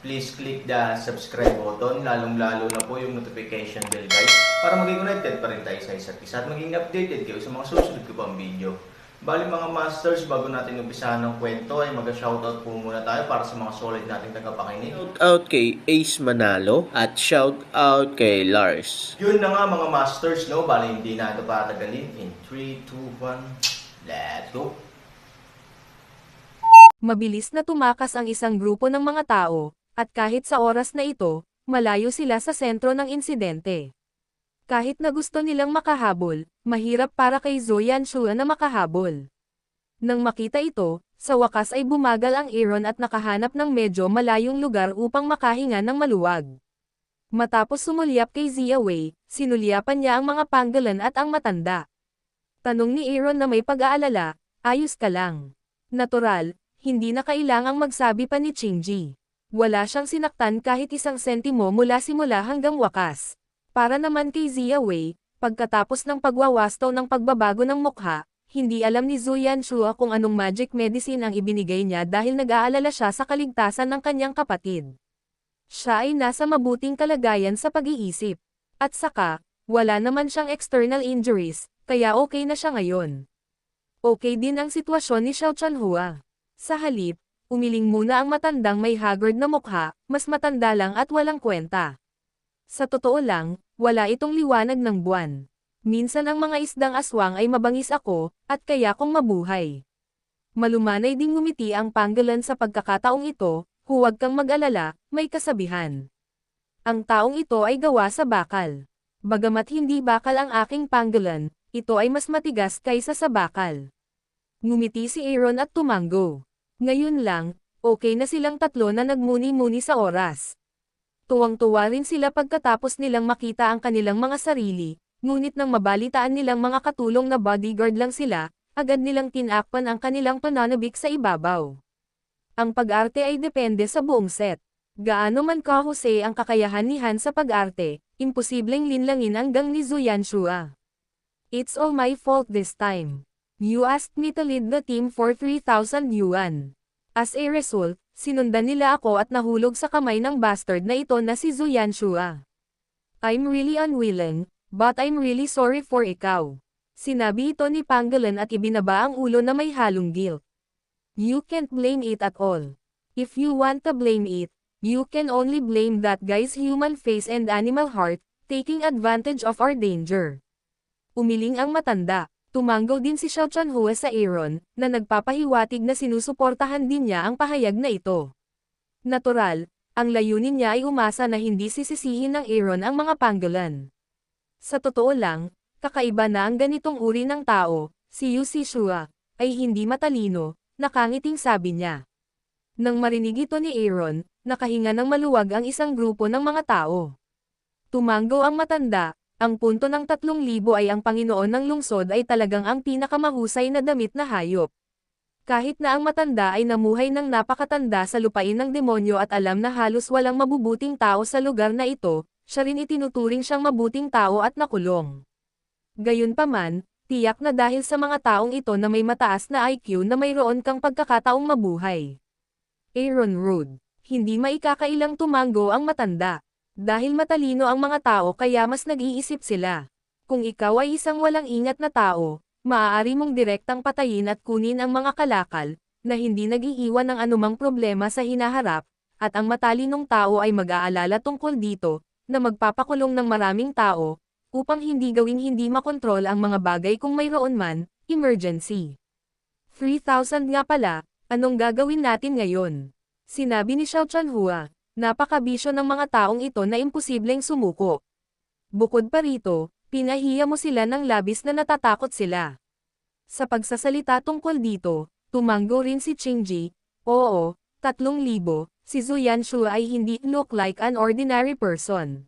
please click the subscribe button, lalong-lalo na po yung notification bell guys, para maging connected pa rin tayo sa isa't isa at maging updated kayo sa mga susunod ko pang video. Bali mga masters, bago natin umpisahan ng kwento ay mag-shoutout po muna tayo para sa mga solid nating tagapakinig. Shout out kay Ace Manalo at shout out kay Lars. Yun na nga mga masters, no? Bali hindi na ito patagalin. In 3, 2, 1, let's go! Mabilis na tumakas ang isang grupo ng mga tao, at kahit sa oras na ito, malayo sila sa sentro ng insidente. Kahit na gusto nilang makahabol, mahirap para kay Zoyan Shua na makahabol. Nang makita ito, sa wakas ay bumagal ang Aaron at nakahanap ng medyo malayong lugar upang makahinga ng maluwag. Matapos sumulyap kay Zia Wei, sinulyapan niya ang mga panggalan at ang matanda. Tanong ni Aaron na may pag-aalala, ayos ka lang. Natural, hindi na kailangang magsabi pa ni Chingy. Wala siyang sinaktan kahit isang sentimo mula simula hanggang wakas. Para naman kay Zia Wei, pagkatapos ng pagwawastaw ng pagbabago ng mukha, hindi alam ni Zuyan Shua kung anong magic medicine ang ibinigay niya dahil nag-aalala siya sa kaligtasan ng kanyang kapatid. Siya ay nasa mabuting kalagayan sa pag-iisip. At saka, wala naman siyang external injuries, kaya okay na siya ngayon. Okay din ang sitwasyon ni Xiao Chanhua. Sa halip, umiling muna ang matandang may haggard na mukha, mas matanda lang at walang kwenta. Sa totoo lang, wala itong liwanag ng buwan. Minsan ang mga isdang aswang ay mabangis ako, at kaya kong mabuhay. Malumanay ding ngumiti ang panggalan sa pagkakataong ito, huwag kang mag-alala, may kasabihan. Ang taong ito ay gawa sa bakal. Bagamat hindi bakal ang aking panggalan, ito ay mas matigas kaysa sa bakal. Ngumiti si Aaron at tumango. Ngayon lang, okay na silang tatlo na nagmuni-muni sa oras. Tuwang-tuwa rin sila pagkatapos nilang makita ang kanilang mga sarili, ngunit nang mabalitaan nilang mga katulong na bodyguard lang sila, agad nilang tinakpan ang kanilang pananabik sa ibabaw. Ang pag-arte ay depende sa buong set. Gaano man kahusay ang kakayahan ni Han sa pag-arte, imposibleng linlangin ang gang ni Zuyan Shua. It's all my fault this time. You asked me to lead the team for 3,000 yuan. As a result, sinundan nila ako at nahulog sa kamay ng bastard na ito na si Zuyan Shua. I'm really unwilling, but I'm really sorry for ikaw. Sinabi ito ni Panggalan at ibinaba ang ulo na may halong guilt. You can't blame it at all. If you want to blame it, you can only blame that guy's human face and animal heart, taking advantage of our danger. Umiling ang matanda. Tumanggaw din si Xiao Chanhua sa Aaron, na nagpapahiwatig na sinusuportahan din niya ang pahayag na ito. Natural, ang layunin niya ay umasa na hindi sisisihin ng Aaron ang mga panggalan. Sa totoo lang, kakaiba na ang ganitong uri ng tao, si Yu Shua, ay hindi matalino, nakangiting sabi niya. Nang marinig ito ni Aaron, nakahinga ng maluwag ang isang grupo ng mga tao. Tumanggaw ang matanda, ang punto ng tatlong libo ay ang Panginoon ng lungsod ay talagang ang pinakamahusay na damit na hayop. Kahit na ang matanda ay namuhay ng napakatanda sa lupain ng demonyo at alam na halos walang mabubuting tao sa lugar na ito, siya rin itinuturing siyang mabuting tao at nakulong. Gayunpaman, tiyak na dahil sa mga taong ito na may mataas na IQ na mayroon kang pagkakataong mabuhay. Aaron Rood, hindi maikakailang tumanggo ang matanda. Dahil matalino ang mga tao kaya mas nag-iisip sila. Kung ikaw ay isang walang ingat na tao, maaari mong direktang patayin at kunin ang mga kalakal, na hindi nag-iiwan ng anumang problema sa hinaharap, at ang matalinong tao ay mag-aalala tungkol dito, na magpapakulong ng maraming tao, upang hindi gawing hindi makontrol ang mga bagay kung mayroon man, emergency. 3,000 nga pala, anong gagawin natin ngayon? Sinabi ni Xiao Chanhua, napakabisyo ng mga taong ito na imposibleng sumuko. Bukod pa rito, pinahiya mo sila ng labis na natatakot sila. Sa pagsasalita tungkol dito, tumanggo rin si Chingji, oo, tatlong libo, si Zuyan Shu ay hindi look like an ordinary person.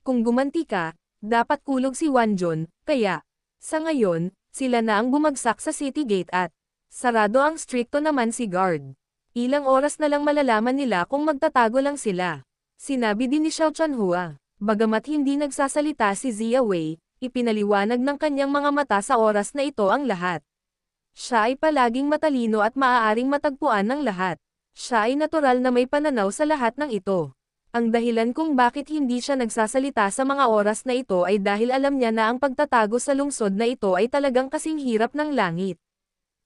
Kung gumanti ka, dapat kulog si Wanjon, kaya, sa ngayon, sila na ang bumagsak sa city gate at, sarado ang stricto naman si guard. Ilang oras na lang malalaman nila kung magtatago lang sila. Sinabi din ni Xiao Chanhua, bagamat hindi nagsasalita si Zia Wei, ipinaliwanag ng kanyang mga mata sa oras na ito ang lahat. Siya ay palaging matalino at maaaring matagpuan ng lahat. Siya ay natural na may pananaw sa lahat ng ito. Ang dahilan kung bakit hindi siya nagsasalita sa mga oras na ito ay dahil alam niya na ang pagtatago sa lungsod na ito ay talagang kasing hirap ng langit.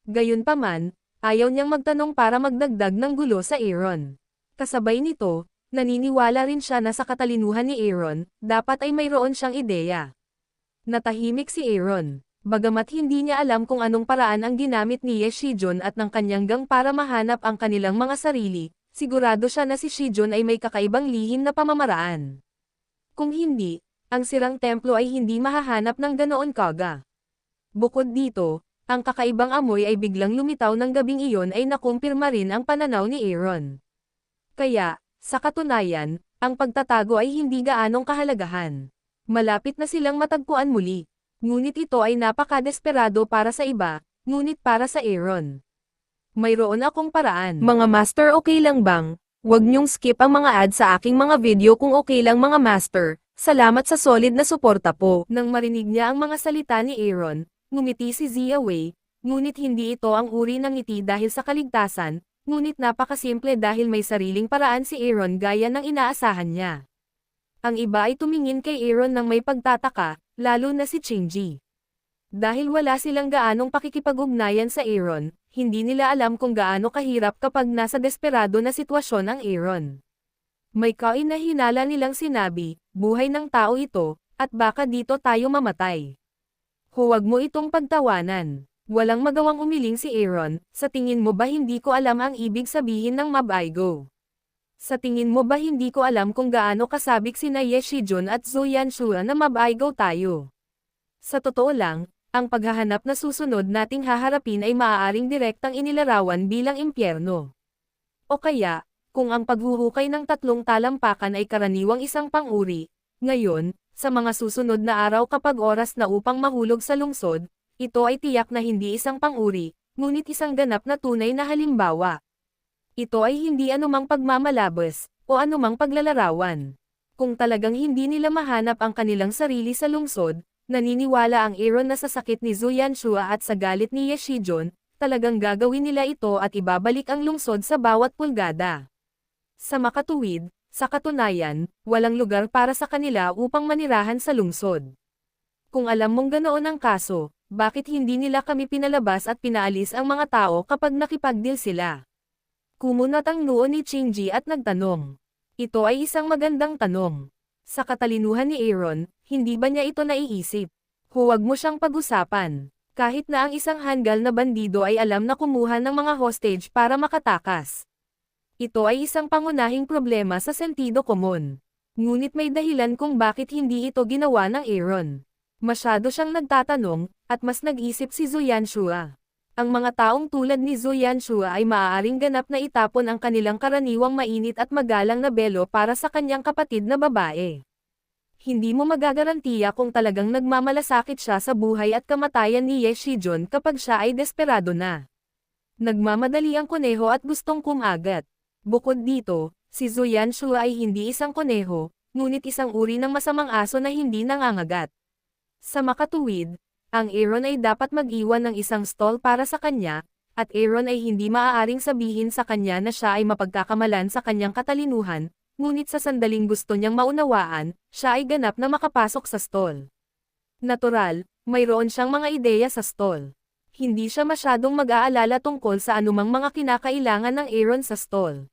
Gayunpaman, ayaw niyang magtanong para magdagdag ng gulo sa Aaron. Kasabay nito, naniniwala rin siya na sa katalinuhan ni Aaron, dapat ay mayroon siyang ideya. Natahimik si Aaron. Bagamat hindi niya alam kung anong paraan ang ginamit ni Ye Shijun at ng kanyang gang para mahanap ang kanilang mga sarili, sigurado siya na si Shijun ay may kakaibang lihim na pamamaraan. Kung hindi, ang sirang templo ay hindi mahahanap ng ganoon kaga. Bukod dito, ang kakaibang amoy ay biglang lumitaw ng gabing iyon ay nakumpirma rin ang pananaw ni Aaron. Kaya, sa katunayan, ang pagtatago ay hindi gaanong kahalagahan. Malapit na silang matagpuan muli. Ngunit ito ay napaka-desperado para sa iba, ngunit para sa Aaron. Mayroon akong paraan. Mga master okay lang bang? Huwag niyong skip ang mga ad sa aking mga video kung okay lang mga master. Salamat sa solid na suporta po. Nang marinig niya ang mga salita ni Aaron, ngumiti si Zia Wei, ngunit hindi ito ang uri ng ngiti dahil sa kaligtasan, ngunit napakasimple dahil may sariling paraan si Aaron gaya ng inaasahan niya. Ang iba ay tumingin kay Aaron ng may pagtataka, lalo na si Chingy. Dahil wala silang gaanong pakikipag-ugnayan sa Aaron, hindi nila alam kung gaano kahirap kapag nasa desperado na sitwasyon ang Aaron. May kain na hinala nilang sinabi, buhay ng tao ito, at baka dito tayo mamatay. Huwag mo itong pagtawanan. Walang magawang umiling si Aaron, sa tingin mo ba hindi ko alam ang ibig sabihin ng Mabaigo? Sa tingin mo ba hindi ko alam kung gaano kasabik sina Ye Shijun at Zhou Yanshua na Mabaigo tayo? Sa totoo lang, ang paghahanap na susunod nating haharapin ay maaaring direktang inilarawan bilang impyerno. O kaya, kung ang paghuhukay ng tatlong talampakan ay karaniwang isang panguri, ngayon, sa mga susunod na araw kapag oras na upang mahulog sa lungsod, ito ay tiyak na hindi isang panguri, ngunit isang ganap na tunay na halimbawa. Ito ay hindi anumang pagmamalabas, o anumang paglalarawan. Kung talagang hindi nila mahanap ang kanilang sarili sa lungsod, naniniwala ang Aaron na sa sakit ni Zhu Yanshua at sa galit ni Ye Shijun, talagang gagawin nila ito at ibabalik ang lungsod sa bawat pulgada. Sa makatuwid, sa katunayan, walang lugar para sa kanila upang manirahan sa lungsod. Kung alam mong ganoon ang kaso, bakit hindi nila kami pinalabas at pinaalis ang mga tao kapag nakipagdeal sila? Kumunat ang noo ni Chingy at nagtanong. Ito ay isang magandang tanong. Sa katalinuhan ni Aaron, hindi ba niya ito naiisip? Huwag mo siyang pag-usapan. Kahit na ang isang hanggal na bandido ay alam na kumuha ng mga hostage para makatakas. Ito ay isang pangunahing problema sa sentido komon. Ngunit may dahilan kung bakit hindi ito ginawa ng Aaron. Masyado siyang nagtatanong, at mas nag-isip si Zuyan Shua. Ang mga taong tulad ni Zuyan Shua ay maaaring ganap na itapon ang kanilang karaniwang mainit at magalang na belo para sa kanyang kapatid na babae. Hindi mo magagarantiya kung talagang nagmamalasakit siya sa buhay at kamatayan ni Ye Shijun kapag siya ay desperado na. Nagmamadali ang kuneho at gustong kumagat. Bukod dito, si Zuyan Shua ay hindi isang kuneho, ngunit isang uri ng masamang aso na hindi nangangagat. Sa makatuwid, ang Aaron ay dapat mag-iwan ng isang stall para sa kanya, at Aaron ay hindi maaaring sabihin sa kanya na siya ay mapagkakamalan sa kanyang katalinuhan, ngunit sa sandaling gusto niyang maunawaan, siya ay ganap na makapasok sa stall. Natural, mayroon siyang mga ideya sa stall. Hindi siya masyadong mag-aalala tungkol sa anumang mga kinakailangan ng Aaron sa stall.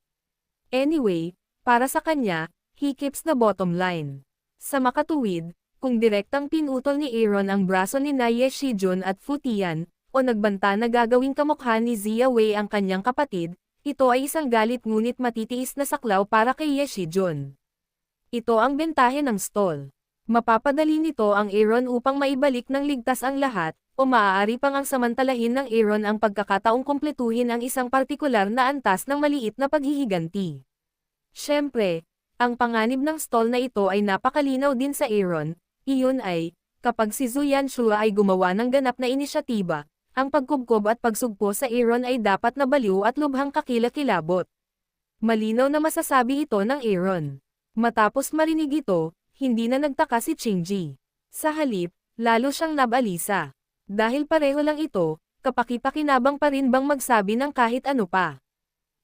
Anyway, para sa kanya, he keeps the bottom line. Sa makatuwid, kung direktang pinutol ni Aaron ang braso ni Naye Shijun at Futian, o nagbanta na gagawing kamukha ni Zia Wei ang kanyang kapatid, ito ay isang galit ngunit matitiis na saklaw para kay Ye Shijun. Ito ang bentahe ng stall. Mapapadali nito ang Aaron upang maibalik ng ligtas ang lahat, o maaari pang ang samantalahin ng Aaron ang pagkakataong kumpletuhin ang isang partikular na antas ng maliit na paghihiganti. Siyempre, Ang panganib ng stall na ito ay napakalinaw din sa Aaron, iyon ay, kapag si Zuyan Shua ay gumawa ng ganap na inisyatiba, ang pagkubkob at pagsugpo sa Aaron ay dapat na baliw at lubhang kakilakilabot. Malinaw na masasabi ito ng Aaron. Matapos marinig ito, hindi na nagtaka si Chingji. Sa halip, lalo siyang nabalisa. Dahil pareho lang ito, kapakipakinabang pa rin bang magsabi ng kahit ano pa.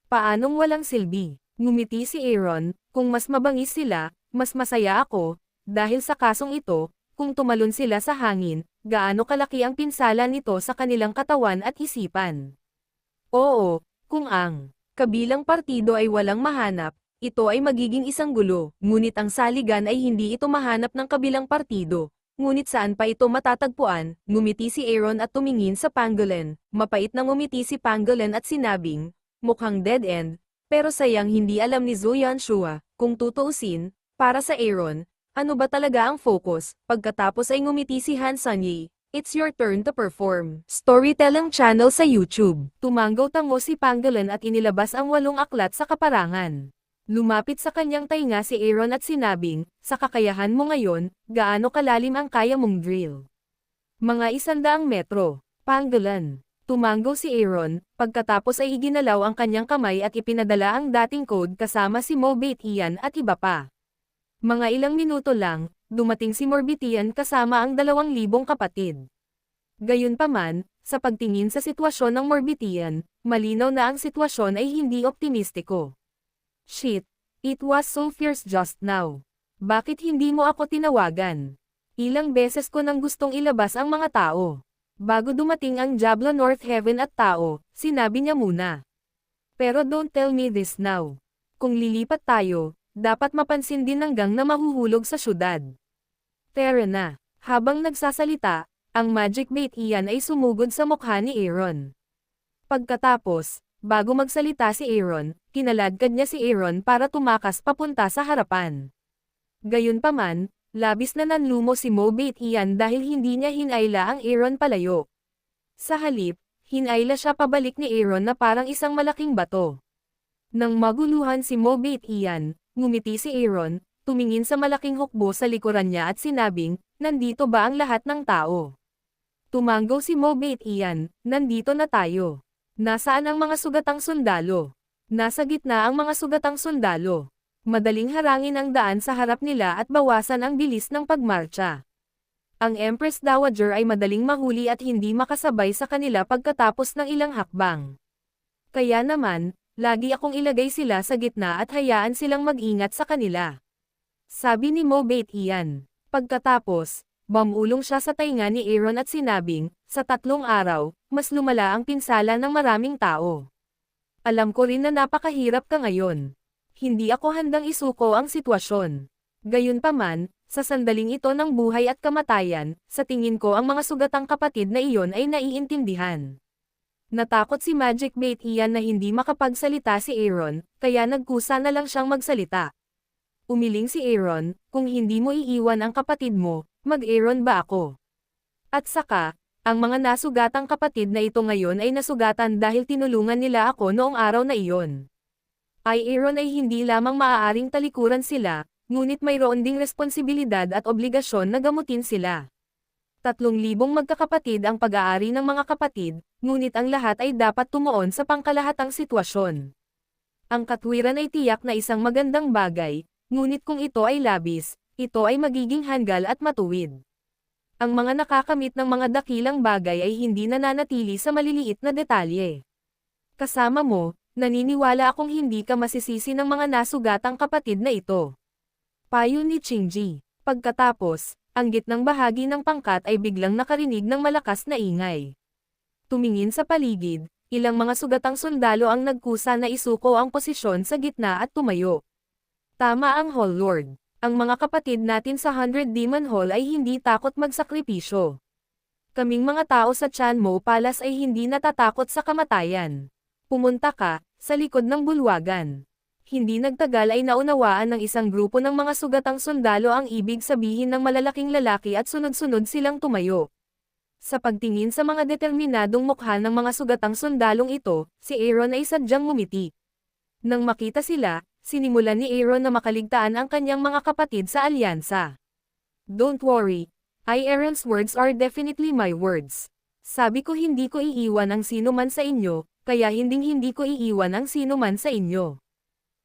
Paanong walang silbi? Ngumiti si Aaron, kung mas mabangis sila, mas masaya ako, dahil sa kasong ito, kung tumalon sila sa hangin, gaano kalaki ang pinsala nito sa kanilang katawan at isipan. Oo, kung ang kabilang partido ay walang mahanap, ito ay magiging isang gulo, ngunit ang saligan ay hindi ito mahanap ng kabilang partido. Ngunit saan pa ito matatagpuan, ngumiti si Aaron at tumingin sa Pangolin, mapait na ngumiti si Pangolin at sinabing, mukhang dead end, pero sayang hindi alam ni Zuyan Shua, kung tutuusin, para sa Aaron, ano ba talaga ang focus, pagkatapos ay ngumiti si Han Sunyi, it's your turn to perform. Storytelling channel sa YouTube. Tumanggaw tango si Pangolin at inilabas ang walong aklat sa kaparangan. Lumapit sa kanyang tainga si Aaron at sinabing, sa kakayahan mo ngayon, gaano kalalim ang kaya mong drill. Mga isandaang metro, Pangolin. Tumanggo si Aaron, pagkatapos ay iginalaw ang kanyang kamay at ipinadala ang dating code kasama si Mobate Ian at iba pa. Mga ilang minuto lang, dumating si Morbitian kasama ang dalawang libong kapatid. Gayunpaman, sa pagtingin sa sitwasyon ng Morbitian, malinaw na ang sitwasyon ay hindi optimistiko. Shit, it was so fierce just now. Bakit hindi mo ako tinawagan? Ilang beses ko nang gustong ilabas ang mga tao. Bago dumating ang Diablo North Heaven at tao, sinabi niya muna. Pero don't tell me this now. Kung lilipat tayo, dapat mapansin din hanggang na mahuhulog sa syudad. Tara na. Habang nagsasalita, ang magic bait iyan ay sumugod sa mukha ni Aaron. Pagkatapos, bago magsalita si Aaron, kinaladkad niya si Aaron para tumakas papunta sa harapan. Gayunpaman, labis na nanlumo si Mobate iyan dahil hindi niya hinayla ang Aaron palayo. Sa halip, hinayla siya pabalik ni Aaron na parang isang malaking bato. Nang maguluhan si Mobate iyan, ngumiti si Aaron, tumingin sa malaking hukbo sa likuran niya at sinabing, nandito ba ang lahat ng tao? Tumanggo si Mobate iyan, nandito na tayo. Nasaan ang mga sugatang sundalo? Nasa gitna ang mga sugatang sundalo. Madaling harangin ang daan sa harap nila at bawasan ang bilis ng pagmarcha. Ang Empress Dowager ay madaling mahuli at hindi makasabay sa kanila pagkatapos ng ilang hakbang. Kaya naman, lagi akong ilagay sila sa gitna at hayaan silang mag-ingat sa kanila. Sabi ni Mobate iyan. Pagkatapos, Bamulong siya sa tainga ni Aaron at sinabing, sa tatlong araw, mas lumala ang pinsala ng maraming tao. Alam ko rin na napakahirap ka ngayon. Hindi ako handang isuko ang sitwasyon. Gayunpaman, sa sandaling ito ng buhay at kamatayan, sa tingin ko ang mga sugatang kapatid na iyon ay naiintindihan. Natakot si Magic Bait iyan na hindi makapagsalita si Aaron, kaya nagkusa na lang siyang magsalita. Umiling si Aaron, kung hindi mo iiwan ang kapatid mo, mag-Aaron ba ako? At saka, ang mga nasugatang kapatid na ito ngayon ay nasugatan dahil tinulungan nila ako noong araw na iyon. Ay Aaron ay hindi lamang maaaring talikuran sila, ngunit mayroon ding responsibilidad at obligasyon na gamutin sila. Tatlong libong magkakapatid ang pag-aari ng mga kapatid, ngunit ang lahat ay dapat tumuon sa pangkalahatang sitwasyon. Ang katwiran ay tiyak na isang magandang bagay, ngunit kung ito ay labis, ito ay magiging hanggal at matuwid. Ang mga nakakamit ng mga dakilang bagay ay hindi nananatili sa maliliit na detalye. Kasama mo, naniniwala akong hindi ka masisisi ng mga nasugatang kapatid na ito. Payo ni Chingji. Pagkatapos, ang gitnang bahagi ng pangkat ay biglang nakarinig ng malakas na ingay. Tumingin sa paligid, ilang mga sugatang sundalo ang nagkusa na isuko ang posisyon sa gitna at tumayo. Tama ang Hall Lord ang mga kapatid natin sa Hundred Demon Hall ay hindi takot magsakripisyo. Kaming mga tao sa Chanmo Palace ay hindi natatakot sa kamatayan. Pumunta ka, sa likod ng bulwagan. Hindi nagtagal ay naunawaan ng isang grupo ng mga sugatang sundalo ang ibig sabihin ng malalaking lalaki at sunod-sunod silang tumayo. Sa pagtingin sa mga determinadong mukha ng mga sugatang sundalong ito, si Aaron ay sadyang ngumiti. Nang makita sila, sinimulan ni Aaron na makaligtaan ang kanyang mga kapatid sa alyansa. Don't worry, I Aaron's words are definitely my words. Sabi ko hindi ko iiwan ang sino man sa inyo, kaya hinding hindi ko iiwan ang sino man sa inyo.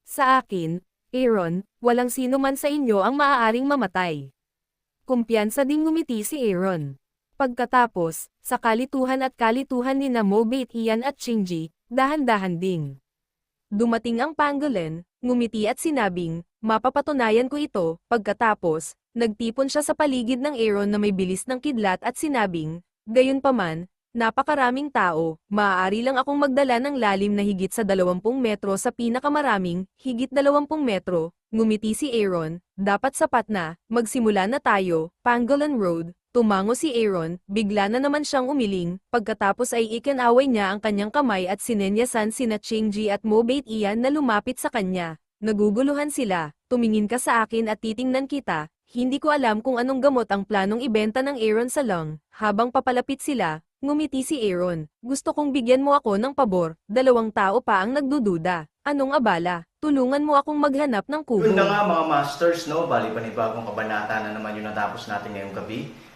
Sa akin, Aaron, walang sino man sa inyo ang maaaring mamatay. Kumpiyansa ding ngumiti si Aaron. Pagkatapos, sa kalituhan at kalituhan ni na Mobait Ian at Shinji, dahan-dahan ding. Dumating ang pangolin, ngumiti at sinabing, mapapatunayan ko ito, pagkatapos, nagtipon siya sa paligid ng Aaron na may bilis ng kidlat at sinabing, gayunpaman, napakaraming tao, maaari lang akong magdala ng lalim na higit sa 20 metro sa pinakamaraming, higit 20 metro, ngumiti si Aaron, dapat sapat na, magsimula na tayo, Pangolin Road, Tumango si Aaron, bigla na naman siyang umiling, pagkatapos ay ikinaway niya ang kanyang kamay at sinenyasan sina Chingji at Mobait Ian na lumapit sa kanya. Naguguluhan sila, tumingin ka sa akin at titingnan kita, hindi ko alam kung anong gamot ang planong ibenta ng Aaron sa Long. Habang papalapit sila, ngumiti si Aaron, gusto kong bigyan mo ako ng pabor, dalawang tao pa ang nagdududa. Anong abala? Tulungan mo akong maghanap ng kubo. Yun na nga mga masters, no? Bali panibagong kabanata na naman yung natapos natin ngayong gabi.